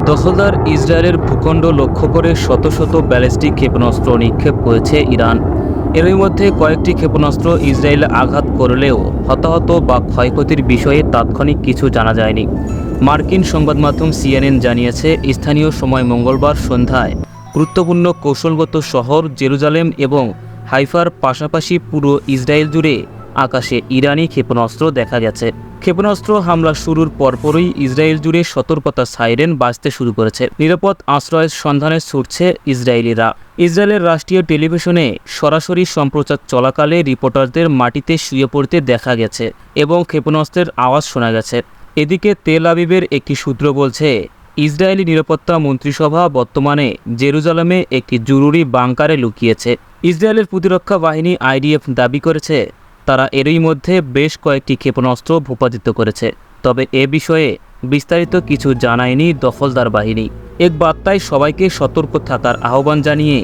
দখলদার ইসরায়েলের ভূখণ্ড লক্ষ্য করে শত শত ব্যালিস্টিক ক্ষেপণাস্ত্র নিক্ষেপ করেছে ইরান। এরই মধ্যে কয়েকটি ক্ষেপণাস্ত্র ইসরায়েলে আঘাত করলেও হতাহত বা ক্ষয়ক্ষতির বিষয়ে তাৎক্ষণিক কিছু জানা যায়নি। মার্কিন সংবাদ মাধ্যম সিএনএন জানিয়েছে, স্থানীয় সময় মঙ্গলবার সন্ধ্যায় গুরুত্বপূর্ণ কৌশলগত শহর জেরুজালেম এবং হাইফার পাশাপাশি পুরো ইসরায়েল জুড়ে আকাশে ইরানি ক্ষেপণাস্ত্র দেখা গেছে। ক্ষেপণাস্ত্র হামলা শুরুর পরপরই ইসরায়েল জুড়ে সতর্কতা সাইরেন বাজতে শুরু করেছে। নিরাপদ আশ্রয়ের সন্ধানে ছুটছে ইসরায়েলিরা। ইসরায়েলের রাষ্ট্রীয় টেলিভিশনে সরাসরি সম্প্রচার চলাকালে রিপোর্টারদের মাটিতে শুয়ে পড়তে দেখা গেছে এবং ক্ষেপণাস্ত্রের আওয়াজ শোনা গেছে। এদিকে তেল আবিবের একটি সূত্র বলছে, ইসরায়েলি নিরাপত্তা মন্ত্রিসভা বর্তমানে জেরুজালেমে একটি জরুরি বাংকারে লুকিয়েছে। ইসরায়েলের প্রতিরক্ষা বাহিনী আইডিএফ দাবি করেছে তারা এরই মধ্যে বেশ কয়েকটি ক্ষেপণাস্ত্র ভূপাতিত করেছে। তবে এ বিষয়ে বিস্তারিত কিছু জানায়নি দখলদার বাহিনী। এক বার্তায় সবাইকে সতর্ক থাকার আহ্বান জানিয়ে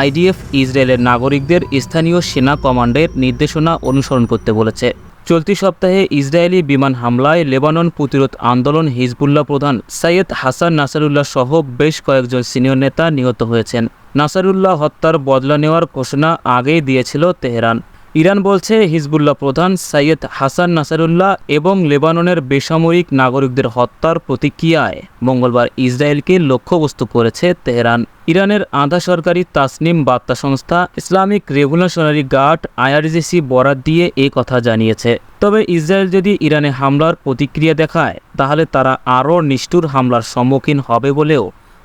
আইডিএফ ইসরায়েলের নাগরিকদের স্থানীয় সেনা কমান্ডের নির্দেশনা অনুসরণ করতে বলেছে। চলতি সপ্তাহে ইসরায়েলি বিমান হামলায় লেবানন প্রতিরোধ আন্দোলন হিজবুল্লাহ প্রধান সৈয়দ হাসান নাসারুল্লাহ সহ বেশ কয়েকজন সিনিয়র নেতা নিহত হয়েছেন। নাসারুল্লাহ হত্যার বদলা নেওয়ার ঘোষণা আগেই দিয়েছিল তেহরান। ইরান বলছে হিজবুল্লাহ প্রধান সৈয়দ হাসান নাসারুল্লাহ এবং লেবাননের বেসামরিক নাগরিকদের হত্যার প্রতিক্রিয়ায় মঙ্গলবার ইসরায়েলকে লক্ষ্যবস্তু করেছে তেহরান। ইরানের আধা সরকারি তাসনিম বার্তা সংস্থা ইসলামিক রেভলিউশনারি গার্ড আইআরজিসি বরাত দিয়ে এ কথা জানিয়েছে। তবে ইসরায়েল যদি ইরানে হামলার প্রতিক্রিয়া দেখায়, তাহলে তারা আরও নিষ্ঠুর হামলার সম্মুখীন হবে বলেও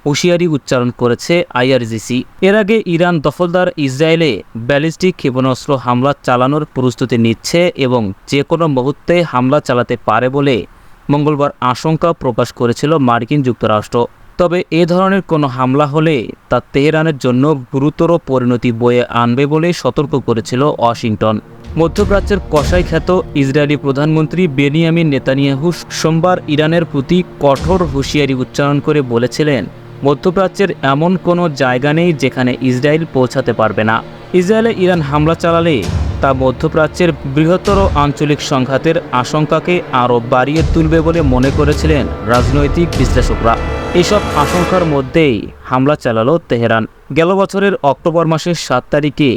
হুঁশিয়ারি উচ্চারণ করেছে আইআরজিসি। এর আগে ইরান দখলদার ইসরায়েলে ব্যালিস্টিক ক্ষেপণাস্ত্র হামলা চালানোর প্রস্তুতি নিচ্ছে এবং যে কোনো মুহূর্তে হামলা চালাতে পারে বলে মঙ্গলবার আশঙ্কা প্রকাশ করেছিল মার্কিন যুক্তরাষ্ট্র। তবে এ ধরনের কোনো হামলা হলে তা তেহরানের জন্য গুরুতর পরিণতি বয়ে আনবে বলে সতর্ক করেছিল ওয়াশিংটন। মধ্যপ্রাচ্যের কষাই খ্যাত ইসরায়েলি প্রধানমন্ত্রী বেনিয়ামিন নেতানিয়াহু সোমবার ইরানের প্রতি কঠোর হুঁশিয়ারি উচ্চারণ করে বলেছিলেন মধ্যপ্রাচ্যের এমন কোনো জায়গা নেই যেখানে ইসরায়েল পৌঁছাতে পারবে না। ইসরায়েলে ইরান হামলা চালালে তা মধ্যপ্রাচ্যের বৃহত্তর আঞ্চলিক সংঘাতের আশঙ্কাকে আরও বাড়িয়ে তুলবে বলে মনে করেছিলেন রাজনৈতিক বিশ্লেষকরা। এসব আশঙ্কার মধ্যেই হামলা চালালো তেহরান। গেল বছরের অক্টোবর মাসের সাত তারিখে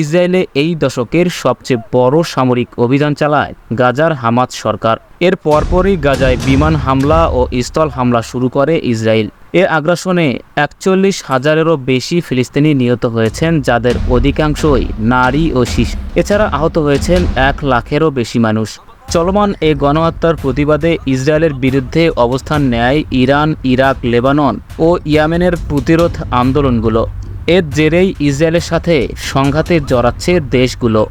ইসরায়েলে এই দশকের সবচেয়ে বড় সামরিক অভিযান চালায় গাজার হামাদ সরকার। এর পরপরই গাজায় বিমান হামলা ও স্থল হামলা শুরু করে ইসরায়েল। এ আগ্রাসনে একচল্লিশ হাজারেরও বেশি ফিলিস্তিনি নিহত হয়েছেন, যাদের অধিকাংশই নারী ও শিশু। এছাড়া আহত হয়েছেন এক লাখেরও বেশি মানুষ। চলমান এ গণহত্যার প্রতিবাদে ইসরায়েলের বিরুদ্ধে অবস্থান নেয় ইরান, ইরাক, লেবানন ও ইয়ামেনের প্রতিরোধ আন্দোলনগুলো। এর জেরেই ইসরায়েলের সাথে সংঘাতে জড়াচ্ছে দেশগুলো।